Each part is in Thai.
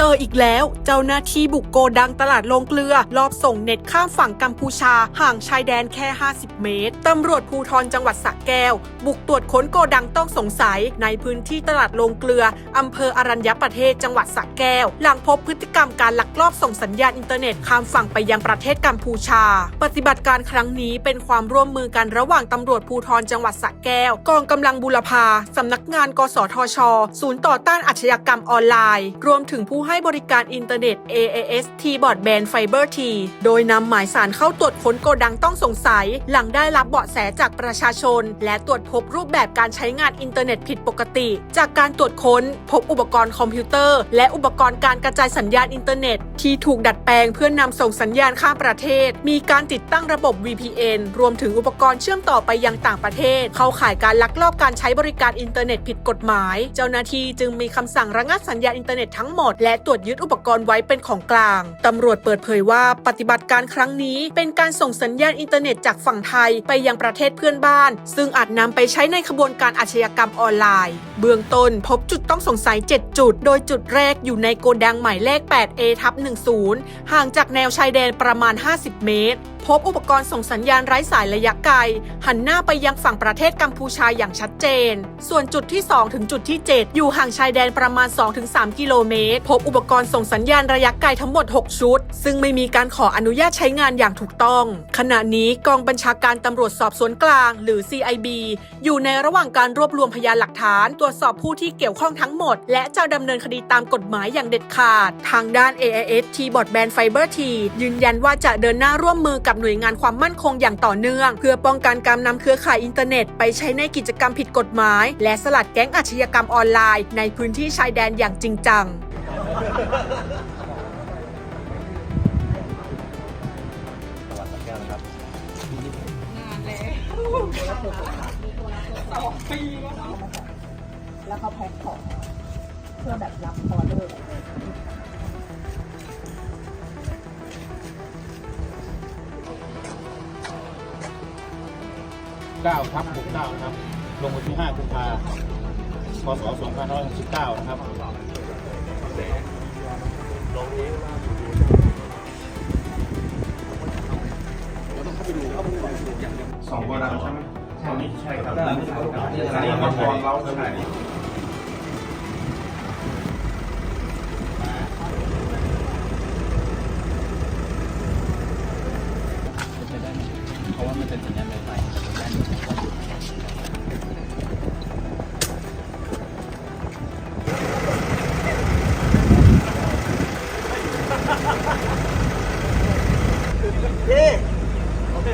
จออีกแล้ว เจ้าหน้าที่บุกโกดังตลาดลงเกลือ รอบส่งเน็ตข้ามฝั่งกัมพูชา ห่างชายแดนแค่ 50 เมตร ตำรวจภูธรจังหวัดสระแก้ว บุกตรวจค้นโกดังต้องสงสัย ในพื้นที่ตลาดลงเกลือ อำเภออรัญญประเทศจังหวัดสระแก้ว หลังพบพฤติกรรมการลักลอบส่งสัญญาณอินเทอร์เน็ตข้ามฝั่งไปยังประเทศกัมพูชา ปฏิบัติการครั้งนี้เป็นความร่วมมือกันระหว่างตำรวจภูธรจังหวัดสระแก้ว กองกำลังบุรพาสำนักงาน กสทช ศูนย์ต่อต้านอาชญากรรมออนไลน์ รวมถึงผู้ให้บริการอินเทอร์เน็ต AAS T Broadband Fiber T โดยนำหมายสารเข้าตรวจค้นโกดังต้องสงสัย หลังได้รับเบาะแสจากประชาชน และตรวจพบรูปแบบการใช้งานอินเทอร์เน็ตผิดปกติ จากการตรวจค้น พบอุปกรณ์คอมพิวเตอร์ และอุปกรณ์การกระจายสัญญาณอินเทอร์เน็ต ที่ถูกดัดแปลงเพื่อนนำส่งสัญญาณข้ามประเทศ มีการติดตั้งระบบ VPN รวมถึงอุปกรณ์เชื่อมต่อไปยังต่างประเทศ เข้าข่ายการลักลอบการใช้บริการอินเทอร์เน็ตผิดกฎหมาย เจ้าหน้าที่จึงมีคำสั่งระงับสัญญาณอินเทอร์เน็ตทั้งหมด และตรวจยึดอุปกรณ์ไว้เป็นของกลางตำรวจเปิดเผยว่าปฏิบัติการครั้งนี้ เป็นการส่งสัญญาณอินเทอร์เน็ตจากฝั่งไทยไปยังประเทศเพื่อนบ้าน ซึ่งอาจนำไปใช้ในขบวนการอาชญากรรมออนไลน์ เบื้องต้นพบจุดต้องสงสัย 7 จุด โดยจุดแรกอยู่ในโกดังหมายเลข 8A ทับ10 ห่างจากแนวชายแดนประมาณ 50 เมตรพบอุปกรณ์ส่งสัญญาณไร้สายระยะไกล หันหน้าไปยังฝั่งประเทศกัมพูชาอย่างชัดเจน ส่วนจุดที่ 2 ถึงจุดที่ 7 อยู่ห่างชายแดนประมาณ 2-3 กิโลเมตร พบอุปกรณ์ส่งสัญญาณระยะไกลทั้งหมด 6 ชุด ซึ่งไม่มีการขออนุญาตใช้งานอย่างถูกต้อง ขณะนี้กองบัญชาการตำรวจสอบสวนกลาง หรือ CIB อยู่ในระหว่างการรวบรวมพยานหลักฐาน ตรวจสอบผู้ที่เกี่ยวข้องทั้งหมด และจะดำเนินคดีตามกฎหมายอย่างเด็ดขาด ทางด้าน AIS T Broadband Fiber T ยืนยันว่าจะเดินหน้าร่วมมือกับับหน่วยงานความมั่นคงอย่างต่อเนื่อง เพื่อป้องกันการนำเครือข่ายอินเทอร์เน็ต ไปใช้ในกิจกรรมผิดกฎหมาย และสลัดแก๊งอาชญากรรมออนไลน์ ในพื้นที่ชายแดนอย่างจริงจังจังหวัดสระแก้วแล้วเขาแพ็คของเพื่อแบบรับออเดอร์ 9ทับ69นะครับ ลงวันที่ 5 กุมภาพศ2569 นะครับสองโกดังใช่ไหมตอนนี้ใช่ครับอันนี้มาพรเราเท่าไหร่นี่เพราะว่ามันเป็นสัญญาณ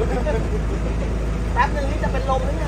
แป๊บหนึ่งนี่จะเป็นลมหรือไง